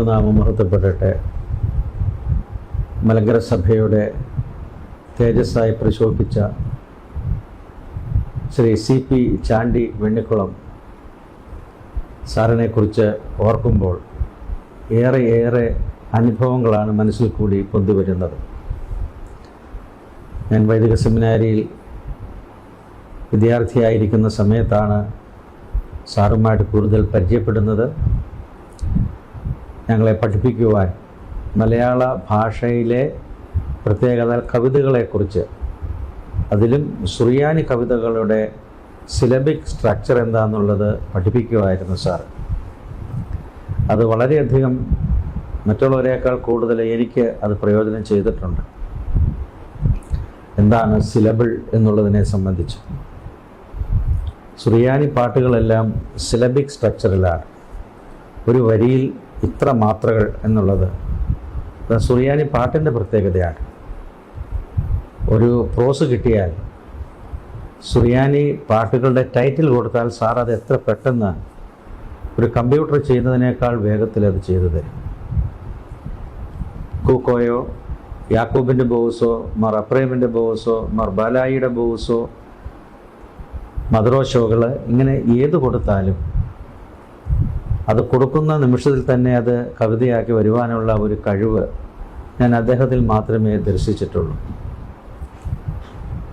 ദൈവനാമം മഹത്വപ്പെടട്ടെ. മലങ്കര സഭയുടെ തേജസ്സായി പ്രശോഭിച്ച ശ്രീ സി പി ചാണ്ടി വെണ്ണിക്കുളം സാറിനെക്കുറിച്ച് ഓർക്കുമ്പോൾ ഏറെ ഏറെ അനുഭവങ്ങളാണ് മനസ്സിൽ കൂടി പൊന്തുവരുന്നത്. ഞാൻ വൈദിക സെമിനാരിയിൽ വിദ്യാർത്ഥിയായിരിക്കുന്ന സമയത്താണ് സാറുമായിട്ട് കൂടുതൽ പരിചയപ്പെടുന്നത്. ഞങ്ങളെ പഠിപ്പിക്കുവാൻ മലയാള ഭാഷയിലെ പ്രത്യേകത കവിതകളെക്കുറിച്ച്. അതിലും സുറിയാനി കവിതകളുടെ സിലബിക് സ്ട്രക്ചർ എന്താണെന്നുള്ളത് പഠിപ്പിക്കുമായിരുന്നു സാർ. അത് വളരെയധികം മറ്റുള്ളവരെക്കാൾ കൂടുതൽ എനിക്ക് അത് പ്രയോജനം ചെയ്തിട്ടുണ്ട്. എന്താണ് സിലബിൾ എന്നുള്ളതിനെ സംബന്ധിച്ച്. സുറിയാനി പാട്ടുകളെല്ലാം സിലബിക് സ്ട്രക്ചറിലാണ് ഒരു വരിയിൽ ഇത്ര മാത്രകൾ എന്നുള്ളത്. സുറിയാനി പാട്ടിന്റെ പ്രത്യേകതയാണ്. ഒരു പ്രോസ് കിട്ടിയാൽ സുറിയാനി പാട്ടുകളുടെ ടൈറ്റിൽ കൊടുത്താൽ സാർ അത് എത്ര പെട്ടെന്ന് ഒരു കമ്പ്യൂട്ടർ ചെയ്യുന്നതിനേക്കാൾ വേഗത്തിൽ അത് ചെയ്തു തരും. കൂക്കോയോ യാക്കൂബിന്റെ ബോസോ മർ അപ്രേമിന്റെ ബോസോ മർ ബാലായിയുടെ ബോസോ മദ്രോഷോകൾ ഇങ്ങനെ ഏത് കൊടുത്താലും അത് കൊടുക്കുന്ന നിമിഷത്തിൽ തന്നെ അത് കവിതയാക്കി വരുവാനുള്ള ഒരു കഴിവ് ഞാൻ അദ്ദേഹത്തിൽ മാത്രമേ ദർശിച്ചിട്ടുള്ളൂ.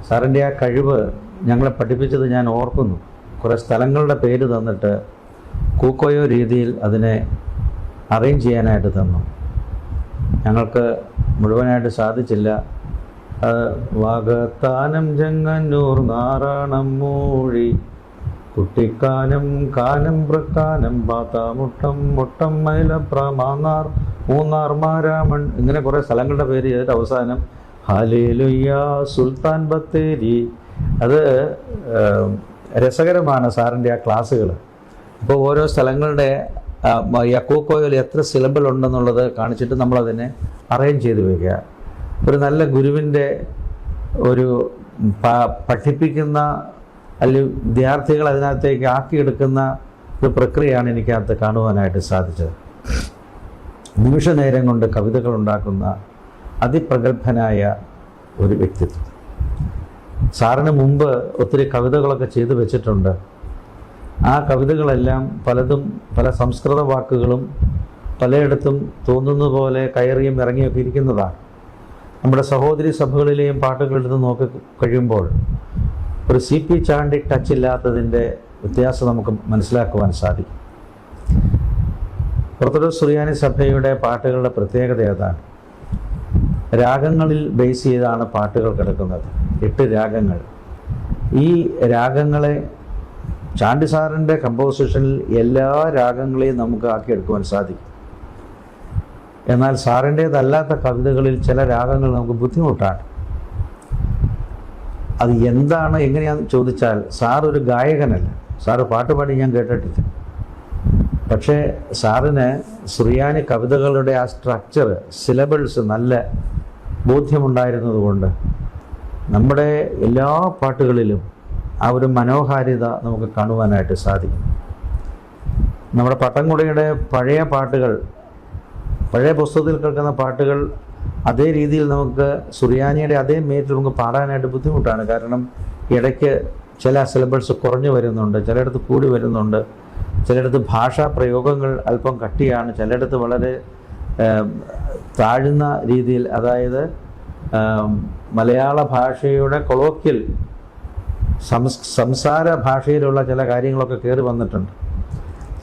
സാറിന്റെ ആ കഴിവ് ഞങ്ങളെ പഠിപ്പിച്ചത് ഞാൻ ഓർക്കുന്നു. കുറേ സ്ഥലങ്ങളുടെ പേര് തന്നിട്ട് കൂക്കോയോ രീതിയിൽ അതിനെ അറേഞ്ച് ചെയ്യാനായിട്ട് തന്നു. ഞങ്ങൾക്ക് മുഴുവനായിട്ട് സാധിച്ചില്ല. വാഗത്താനം ചെങ്ങന്നൂർ നാറാണം മൂഴി കുട്ടിക്കാനം കാനം പ്രക്കാനം പാത്താമുട്ടം മുട്ടം മൈലപ്ര മാന്നാർ മൂന്നാർ മാരാമൺ ഇങ്ങനെ കുറേ സ്ഥലങ്ങളുടെ പേര് ചെയ്തിട്ട് അവസാനം? ഹാലേലുയ്യ സുൽത്താൻ ബത്തേരി. അത് രസകരമാണ് സാറിന്റെ ആ ക്ലാസ്സുകൾ അപ്പോൾ ഓരോ സ്ഥലങ്ങളുടെ യക്കോക്കോയിൽ എത്ര സിലബിൾ ഉണ്ടെന്നുള്ളത് കാണിച്ചിട്ട് നമ്മളതിനെ അറേഞ്ച് ചെയ്ത് വയ്ക്കുക ഒരു നല്ല ഗുരുവിന്റെ ഒരു പഠിപ്പിക്കുന്ന അല്ലെങ്കിൽ വിദ്യാർത്ഥികൾ അതിനകത്തേക്ക് ആക്കിയെടുക്കുന്ന ഒരു പ്രക്രിയയാണ് എനിക്കകത്ത് കാണുവാനായിട്ട് സാധിച്ചത്. നിമിഷ നേരം കൊണ്ട് കവിതകൾ ഉണ്ടാക്കുന്ന അതിപ്രഗത്ഭനായ ഒരു വ്യക്തിത്വം. സാറിന് മുമ്പ് ഒത്തിരി കവിതകളൊക്കെ ചെയ്തു വെച്ചിട്ടുണ്ട്. ആ കവിതകളെല്ലാം പലതും പല സംസ്കൃത വാക്കുകളും പലയിടത്തും തോന്നുന്ന പോലെ കയറിയും ഇറങ്ങിയൊക്കെ ഇരിക്കുന്നതാണ്. നമ്മുടെ സഹോദരി സഭകളിലെയും പാട്ടുകൾ എടുത്ത് നോക്കി കഴിയുമ്പോൾ ഒരു സി പി ചാണ്ടി ടച്ച് ഇല്ലാത്തതിന്റെ വ്യത്യാസം നമുക്ക് മനസ്സിലാക്കുവാൻ സാധിക്കും. ഓർത്തഡോക്സ് സുറിയാനി സഭയുടെ പാട്ടുകളുടെ പ്രത്യേകത ഏതാണ്? രാഗങ്ങളിൽ ബേസ് ചെയ്താണ് പാട്ടുകൾ കിടക്കുന്നത്. എട്ട് രാഗങ്ങൾ. ഈ രാഗങ്ങളെ ചാണ്ടി സാറിന്റെ കമ്പോസിഷനിൽ എല്ലാ രാഗങ്ങളെയും നമുക്ക് ആക്കിയെടുക്കുവാൻ സാധിക്കും. എന്നാൽ സാറിന്റേതല്ലാത്ത കവിതകളിൽ ചില രാഗങ്ങൾ നമുക്ക് ബുദ്ധിമുട്ടാണ്. അത് എന്താണ് എങ്ങനെയാണെന്ന് ചോദിച്ചാൽ സാർ ഒരു ഗായകനല്ല. സാറ് പാട്ട് പാടി ഞാൻ കേട്ടിട്ടില്ല. പക്ഷേ സാറിന് സുറിയാനി കവിതകളുടെ ആ സ്ട്രക്ചർ സിലബിൾസ് നല്ല ബോധ്യമുണ്ടായിരുന്നതുകൊണ്ട് നമ്മുടെ എല്ലാ പാട്ടുകളിലും ആ ഒരു മനോഹാരിത നമുക്ക് കാണുവാനായിട്ട് സാധിക്കും. നമ്മുടെ പട്ടംകുടയുടെ പഴയ പാട്ടുകൾ പഴയ പുസ്തകത്തിൽ കേൾക്കുന്ന പാട്ടുകൾ അതേ രീതിയിൽ നമുക്ക് സുറിയാനിയുടെ അതേ മേറ്റ് നമുക്ക് പാടാനായിട്ട് ബുദ്ധിമുട്ടാണ്. കാരണം ഇടയ്ക്ക് ചില സിലബസ് കുറഞ്ഞു വരുന്നുണ്ട് ചിലയിടത്ത് കൂടി വരുന്നുണ്ട്. ചിലയിടത്ത് ഭാഷാ പ്രയോഗങ്ങൾ അല്പം കട്ടിയാണ് ചിലയിടത്ത് വളരെ താഴ്ന്ന രീതിയിൽ. അതായത് മലയാള ഭാഷയുടെ കൊളോക്കിൽ സംസ് സംസാര ഭാഷയിലുള്ള ചില കാര്യങ്ങളൊക്കെ കയറി വന്നിട്ടുണ്ട്.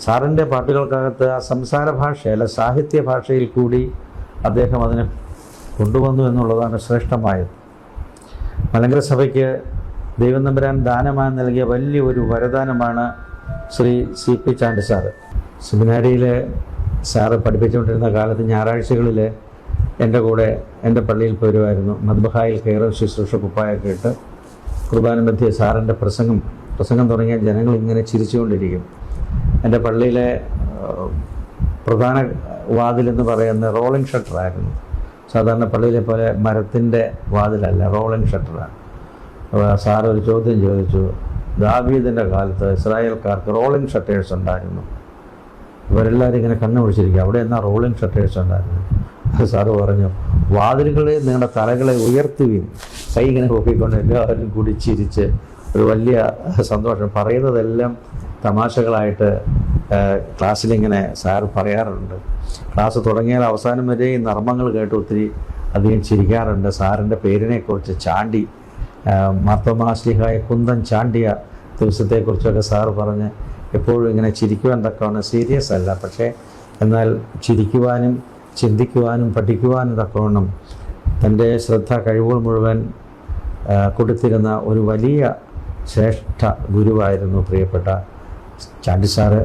സാറിന്റെ പാട്ടുകൾക്കകത്ത് ആ സംസാര ഭാഷ അല്ല സാഹിത്യ ഭാഷയിൽ കൂടി അദ്ദേഹം അതിനെ കൊണ്ടുവന്നു എന്നുള്ളതാണ് ശ്രേഷ്ഠമായത്. മലങ്കര സഭയ്ക്ക് ദൈവം നമ്പരാൻ ദാനമായി നൽകിയ വലിയ ഒരു വരദാനമാണ് Shri C P Chandy sir. സെമിനാരിയിലെ sir പഠിപ്പിച്ചുകൊണ്ടിരുന്ന കാലത്ത് ഞായറാഴ്ചകളിൽ എന്റെ കൂടെ എന്റെ പള്ളിയിൽ പോരുമായിരുന്നു. മദ്ബഹായിൽ കയറും ശുശ്രൂഷ കുപ്പായൊക്കെ ഇട്ട് കുർബാന മധ്യ സാറിന്റെ പ്രസംഗം പ്രസംഗം തുടങ്ങിയ ജനങ്ങൾ ഇങ്ങനെ ചിരിച്ചുകൊണ്ടിരിക്കും. എന്റെ പള്ളിയിലെ പ്രധാന വാതിലെന്ന് പറയുന്ന റോളിംഗ് ഷട്ടറായിരുന്നു. സാധാരണ പള്ളിയിലെ പോലെ മരത്തിന്റെ വാതിലല്ല റോളിംഗ് ഷട്ടറാണ്. അപ്പോൾ സാർ ഒരു ചോദ്യം ചോദിച്ചു ദാവീദിന്റെ കാലത്ത് ഇസ്രായേൽക്കാർക്ക് റോളിംഗ് ഷട്ടേഴ്സ് ഉണ്ടായിരുന്നു. ഇവരെല്ലാവരും ഇങ്ങനെ കണ്ണു പിടിച്ചിരിക്കുക അവിടെ എന്നാ റോളിംഗ് ഷട്ടേഴ്സ് ഉണ്ടായിരുന്നു? സാറ് പറഞ്ഞു വാതിലുകളെ നിങ്ങളുടെ തലകളെ ഉയർത്തുകയും കൈ ഇങ്ങനെ പൊക്കിക്കൊണ്ട് എല്ലാവരും കുടിച്ചിരിച്ച് ചിരിച്ച് ഒരു വലിയ സന്തോഷം. പറയുന്നതെല്ലാം തമാശകളായിട്ട് ക്ലാസ്സിലിങ്ങനെ സാർ പറയാറുണ്ട്. ക്ലാസ് തുടങ്ങിയാൽ അവസാനം വരെ ഈ നർമ്മങ്ങൾ കേട്ട് ഒത്തിരി അധികം ചിരിക്കാറുണ്ട്. സാറിന്റെ പേരിനെക്കുറിച്ച് ചാണ്ടി മാർത്തോമാശ്ലിഹായ കുന്തൻ ചാണ്ടിയ ദിവസത്തെക്കുറിച്ചൊക്കെ സാറ് പറഞ്ഞ് എപ്പോഴും ഇങ്ങനെ ചിരിക്കുവാൻ തക്കവണ്ണം സീരിയസ് അല്ല. പക്ഷേ എന്നാൽ ചിരിക്കുവാനും ചിന്തിക്കുവാനും പഠിക്കുവാനും തക്കവണ്ണം തന്റെ ശ്രദ്ധ കഴിവുകൾ മുഴുവൻ കൊടുത്തിരുന്ന ഒരു വലിയ ശ്രേഷ്ഠ ഗുരുവായിരുന്നു പ്രിയപ്പെട്ട ചാണ്ടി സാറ്.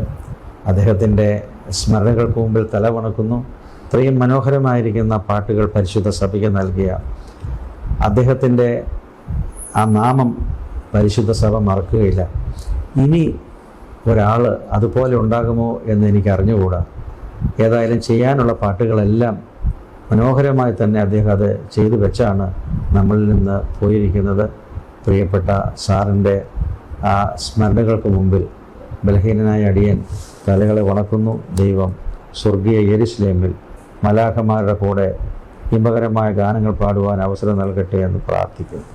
അദ്ദേഹത്തിന്റെ സ്മരണകൾക്ക് മുമ്പിൽ തലവണക്കുന്നു ഇത്രയും മനോഹരമായിരിക്കുന്ന പാട്ടുകൾ പരിശുദ്ധ സഭയ്ക്ക് നൽകിയ അദ്ദേഹത്തിന്റെ ആ നാമം പരിശുദ്ധ സഭ മറക്കുകയില്ല. ഇനി ഒരാൾ അതുപോലെ ഉണ്ടാകുമോ എന്ന് എനിക്ക് അറിഞ്ഞുകൂടാ. ഏതായാലും ചെയ്യാനുള്ള പാട്ടുകളെല്ലാം മനോഹരമായി തന്നെ അദ്ദേഹം അത് ചെയ്തു വെച്ചാണ് നമ്മളിൽ നിന്ന് പോയിരിക്കുന്നത്. പ്രിയപ്പെട്ട സാറിന്റെ ആ സ്മരണകൾക്ക് മുമ്പിൽ ബലഹീനനായ അടിയൻ തലകളെ വണക്കുന്നു ദൈവം സ്വർഗീയ യെരുസലേമിൽ മലാഖമാരുടെ കൂടെ ഹിമകരമായ ഗാനങ്ങൾ പാടുവാൻ അവസരം നൽകട്ടെ എന്ന് പ്രാർത്ഥിക്കുന്നു.